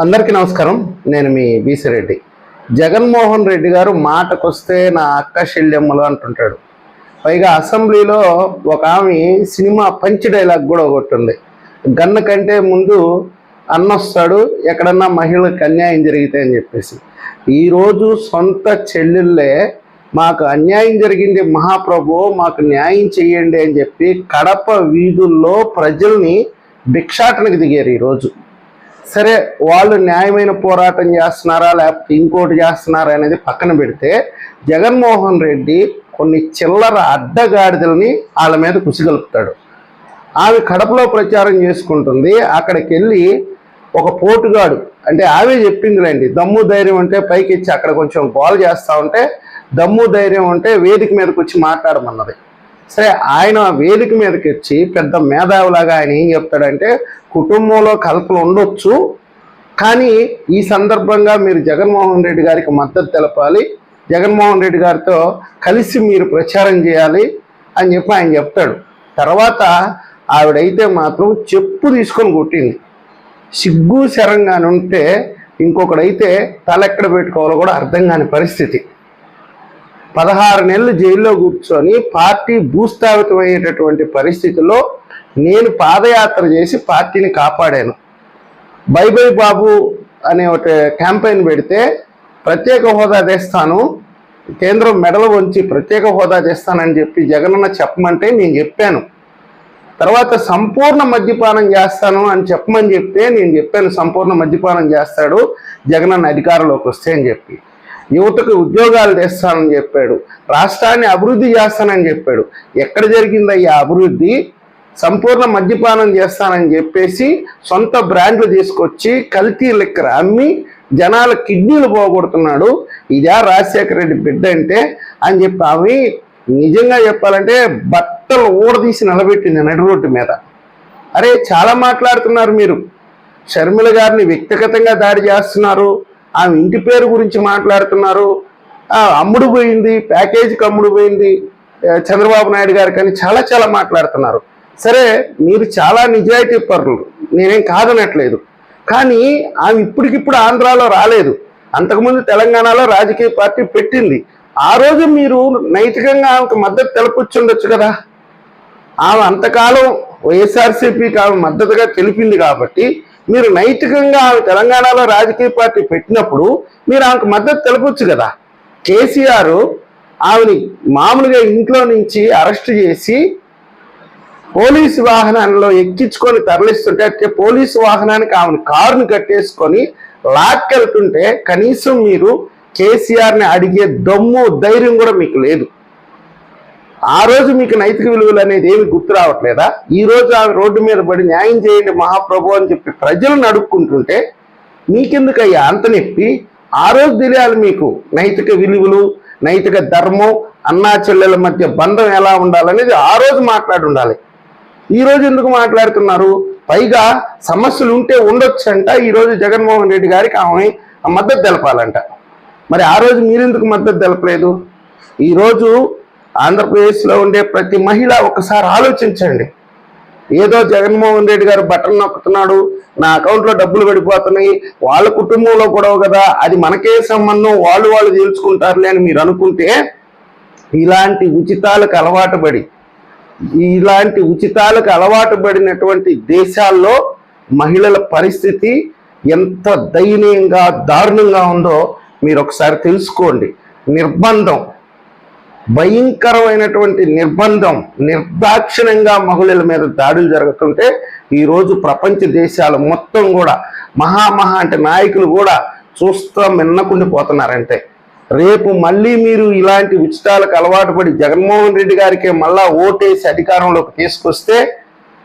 అందరికీ నమస్కారం. నేను మీ బీసీ రెడ్డి. జగన్మోహన్ రెడ్డి గారు మాటకొస్తే నా అక్క శల్యమ్మలు అంటుంటాడు. పైగా అసెంబ్లీలో ఒక ఆమె సినిమా పంచ్ డైలాగ్ కూడా ఒకటి ఉంది గన్న కంటే ముందు అన్నొస్తాడు ఎక్కడన్నా మహిళలకు అన్యాయం జరిగితే అని చెప్పేసి. ఈరోజు సొంత చెల్లెళ్ళే మాకు అన్యాయం జరిగింది మహాప్రభు మాకు న్యాయం చెయ్యండి అని చెప్పి కడప వీధుల్లో ప్రజల్ని భిక్షాటనకు దిగారు ఈరోజు సరే వాళ్ళు న్యాయమైన పోరాటం చేస్తున్నారా లేకపోతే ఇంకోటి చేస్తున్నారా అనేది పక్కన పెడితే జగన్మోహన్ రెడ్డి కొన్ని చిల్లర అడ్డగాడిదలని వాళ్ళ మీద కుసిగలుపుతాడు. ఆమె కడపలో ప్రచారం చేసుకుంటుంది. అక్కడికి వెళ్ళి ఒక పోటుగాడు అంటే ఆమె చెప్పిందిలేండి దమ్ము ధైర్యం అంటే పైకి ఇచ్చి అక్కడ కొంచెం గోల్ చేస్తూ ఉంటే దమ్ము ధైర్యం అంటే వేదిక మీదకి వచ్చి మాట్లాడమన్నది. సరే ఆయన వేదిక మీదకి వచ్చి పెద్ద మేధావులాగా ఆయన ఏం చెప్తాడంటే కుటుంబంలో కలపలు ఉండొచ్చు కానీ ఈ సందర్భంగా మీరు జగన్మోహన్ రెడ్డి గారికి మద్దతు తెలపాలి జగన్మోహన్ రెడ్డి గారితో కలిసి మీరు ప్రచారం చేయాలి అని చెప్పి ఆయన చెప్తాడు. తర్వాత ఆవిడైతే మాత్రం చెప్పు తీసుకొని కొట్టింది. సిగ్గు శరంగానుంటే ఇంకొకడైతే తల ఎక్కడ పెట్టుకోవాలో కూడా అర్థం కాని పరిస్థితి. పదహారు నెలలు జైల్లో కూర్చొని పార్టీ భూస్థాపితమయ్యేటటువంటి పరిస్థితిలో నేను పాదయాత్ర చేసి పార్టీని కాపాడాను. బై బై బాబు అనే ఒక క్యాంపెయిన్ పెడితే ప్రత్యేక హోదా తెస్తాను కేంద్రం మెడలు వంచి ప్రత్యేక హోదా చేస్తానని చెప్పి జగనన్న చెప్పమంటే నేను చెప్పాను. తర్వాత సంపూర్ణ మద్యపానం చేస్తాను అని చెప్పమని చెప్తే నేను చెప్పాను సంపూర్ణ మద్యపానం చేస్తాడు జగనన్న అధికారంలోకి వస్తే అని చెప్పి. యువతకు ఉద్యోగాలు తెస్తానని చెప్పాడు. రాష్ట్రాన్ని అభివృద్ధి చేస్తానని చెప్పాడు. ఎక్కడ జరిగిందయ్యా అభివృద్ధి? సంపూర్ణ మద్యపానం చేస్తానని చెప్పేసి సొంత బ్రాండ్లు తీసుకొచ్చి కల్తీ లెక్కర అమ్మి జనాల కిడ్నీలు పోగొడుతున్నాడు. ఇదా రాజశేఖర రెడ్డి బిడ్డ అంటే అని చెప్పి అవి నిజంగా చెప్పాలంటే బట్టలు ఊడదీసి నిలబెట్టింది నడి రోడ్డు మీద. అరే చాలా మాట్లాడుతున్నారు మీరు. షర్మిల గారిని వ్యక్తిగతంగా దాడి చేస్తున్నారు. ఆమె ఇంటి పేరు గురించి మాట్లాడుతున్నారు. అమ్ముడు పోయింది ప్యాకేజీకి అమ్ముడు పోయింది చంద్రబాబు నాయుడు గారు కానీ చాలా చాలా మాట్లాడుతున్నారు. సరే మీరు చాలా నిజాయితీ పరులు నేనేం కాదనట్లేదు. కానీ ఆమె ఇప్పటికిప్పుడు ఆంధ్రాలో రాలేదు. అంతకుముందు తెలంగాణలో రాజకీయ పార్టీ పెట్టింది. ఆ రోజు మీరు నైతికంగా ఆమెకు మద్దతు తెలపొచ్చుండొచ్చు కదా. ఆమె అంతకాలం వైఎస్ఆర్సీపీకి ఆమె మద్దతుగా తెలిపింది కాబట్టి మీరు నైతికంగా ఆమె తెలంగాణలో రాజకీయ పార్టీ పెట్టినప్పుడు మీరు ఆమెకు మద్దతు తెలపచ్చు కదా. కేసీఆర్ ఆమెని మామూలుగా ఇంట్లో నుంచి అరెస్ట్ చేసి పోలీసు వాహనాల్లో ఎక్కించుకొని తరలిస్తుంటే అంటే పోలీసు వాహనానికి ఆమెను కారును కట్టేసుకొని లాక్కెళ్తుంటే కనీసం మీరు కేసీఆర్ని అడిగే దమ్ము ధైర్యం కూడా మీకు లేదు. ఆ రోజు మీకు నైతిక విలువలు అనేది ఏమి గుర్తు రావట్లేదా? ఈ రోజు ఆమె రోడ్డు మీద పడి న్యాయం చేయండి మహాప్రభు అని చెప్పి ప్రజలను అడుక్కుంటుంటే మీకెందుకయ్యా అంత నొప్పి? ఆ రోజు తెలియాలి మీకు నైతిక విలువలు నైతిక ధర్మం అన్నా చెల్లెల మధ్య బంధం ఎలా ఉండాలనేది ఆ రోజు మాట్లాడి ఉండాలి. ఈ రోజు ఎందుకు మాట్లాడుతున్నారు? పైగా సమస్యలు ఉంటే ఉండొచ్చు అంట ఈరోజు జగన్మోహన్ రెడ్డి గారికి ఆమె మద్దతు తెలపాలంట. మరి ఆ రోజు మీరెందుకు మద్దతు తెలపలేదు? ఈరోజు ఆంధ్రప్రదేశ్లో ఉండే ప్రతి మహిళ ఒకసారి ఆలోచించండి. ఏదో జగన్మోహన్ రెడ్డి గారు బటన్ నొక్కుతున్నాడు నా అకౌంట్లో డబ్బులు పడిపోతున్నాయి వాళ్ళ కుటుంబంలో గొడవ కదా అది మనకే సంబంధం వాళ్ళు వాళ్ళు తెలుసుకుంటారులే అని మీరు అనుకుంటే ఇలాంటి ఉచితాలకు అలవాటు పడి ఇలాంటి ఉచితాలకు అలవాటు పడినటువంటి దేశాల్లో మహిళల పరిస్థితి ఎంత దయనీయంగా దారుణంగా ఉందో మీరు ఒకసారి తెలుసుకోండి. నిర్బంధం. భయంకరమైనటువంటి నిర్బంధం నిర్దాక్షిణ్యంగా మహిళల మీద దాడులు జరుగుతుంటే ఈరోజు ప్రపంచ దేశాలు మొత్తం కూడా మహామహా అంటే నాయకులు కూడా చూస్తా మిన్నకుండిపోతున్నారంటే రేపు మళ్ళీ మీరు ఇలాంటి ఉచితాలకు అలవాటు పడి జగన్మోహన్ రెడ్డి గారికి మళ్ళా ఓటేసి అధికారంలోకి తీసుకొస్తే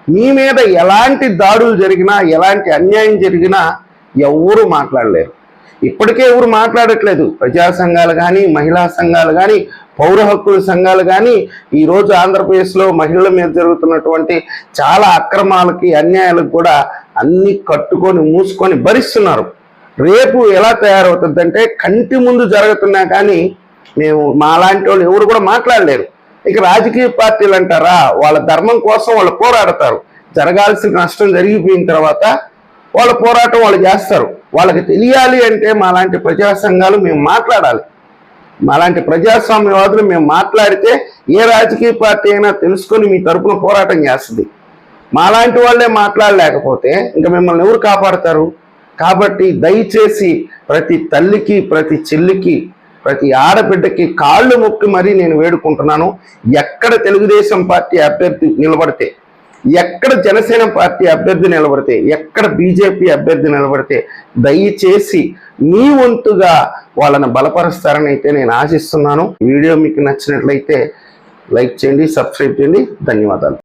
మీ మీద ఎలాంటి దాడులు జరిగినా ఎలాంటి అన్యాయం జరిగినా ఎవ్వరూ మాట్లాడలేరు. ఇప్పటికే ఎవరు మాట్లాడట్లేదు. ప్రజా సంఘాలు కానీ మహిళా సంఘాలు కానీ పౌర హక్కుల సంఘాలు కానీ ఈరోజు ఆంధ్రప్రదేశ్లో మహిళల మీద జరుగుతున్నటువంటి చాలా అక్రమాలకి అన్యాయాలకు కూడా అన్ని కట్టుకొని మూసుకొని భరిస్తున్నారు. రేపు ఎలా తయారవుతుందంటే కంటి ముందు జరుగుతున్నా కానీ మేము మాలాంటి వాళ్ళు ఎవరు కూడా మాట్లాడలేరు. ఇక రాజకీయ పార్టీలు అంటారా? వాళ్ళ ధర్మం కోసం వాళ్ళు పోరాడతారు. జరగాల్సిన నష్టం జరిగిపోయిన తర్వాత వాళ్ళ పోరాటం వాళ్ళు చేస్తారు. వాళ్ళకి తెలియాలి అంటే మాలాంటి ప్రజా సంఘాలు మేము మాట్లాడాలి. మాలాంటి ప్రజాస్వామ్యవాదులు మేము మాట్లాడితే ఏ రాజకీయ పార్టీ అయినా తెలుసుకొని మీ తరపున పోరాటం చేస్తుంది. మాలాంటి వాళ్ళే మాట్లాడలేకపోతే ఇంకా మిమ్మల్ని ఎవరు కాపాడతారు? కాబట్టి దయచేసి ప్రతి తల్లికి ప్రతి చెల్లికి ప్రతి ఆడబిడ్డకి కాళ్ళు మొక్కి మరీ నేను వేడుకుంటున్నాను. ఎక్కడ తెలుగుదేశం పార్టీ అభ్యర్థి నిలబడితే ఎక్కడ జనసేన పార్టీ అభ్యర్థి నిలబడితే ఎక్కడ బీజేపీ అభ్యర్థి నిలబడితే దయచేసి మీ వంతుగా వాళ్ళని బలపరుస్తారని అయితే నేను ఆశిస్తున్నాను. వీడియో మీకు నచ్చినట్లయితే లైక్ చేయండి సబ్స్క్రైబ్ చేయండి. ధన్యవాదాలు.